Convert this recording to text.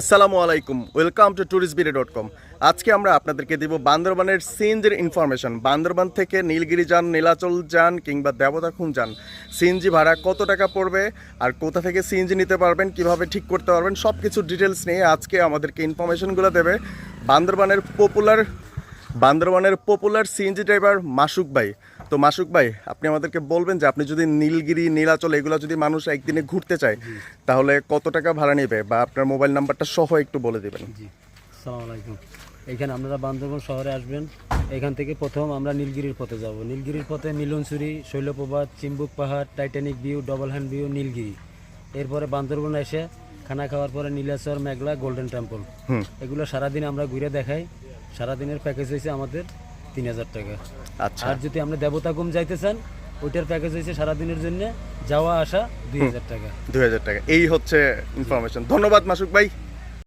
আসসালামু আলাইকুম, welcome to tourist BD dot com. আজকে আমরা আপনাদেরকে দিব বান্দরবানের সিএনজির ইনফরমেশন। বান্দরবান থেকে নীলগিরি যান, নীলাচল যান কিংবা দেবতাখুন যান, সিএনজি ভাড়া কত টাকা পড়বে আর কোথা থেকে সিএনজি নিতে পারবেন, কীভাবে ঠিক করতে পারবেন সব কিছু ডিটেলস নিয়ে আজকে আমাদেরকে ইনফরমেশনগুলো দেবে বান্দরবানের পপুলার বান্দরবানের পপুলার সিএনজি ড্রাইভার মাসুক ভাই। তো মাসুক ভাই আপনি আমাদেরকে বলবেন যে আপনি যদি নীলগিরি নীলাচল এগুলো যদি মানুষ একদিনে ঘুরতে চায় তাহলে কত টাকা ভাড়া নেবে? বা আপনার মোবাইল নাম্বারটা সহ একটু বলে দেবেন। জি সালাম আলাইকুম। এখানে আপনারা বান্দরবন শহরে আসবেন। এখান থেকে প্রথম আমরা নীলগিরির পথে যাব। নীলগিরির পথে মিলনসুরি শৈলপ্রপাত চিম্বুক পাহাড় Titanic view double hand view Nilgiri. এরপরে বান্দরবন এসে খানা খাওয়ার পরে নীলেশ্বর মেঘলা গোল্ডেন টেম্পল। এগুলো সারাদিন আমরা ঘুরে দেখাই। সারাদিনের প্যাকেজ হয়েছে আমাদের। তিন হাজার টাকা। আচ্ছা। আর যদি আপনি দেবতাগুম যাইতে চান ওইটার প্যাকেজ হয়েছে সারাদিনের জন্য যাওয়া আসা দুই হাজার টাকা। দুই হাজার টাকা। এই হচ্ছে ইনফরমেশন ধন্যবাদ মাসুক ভাই।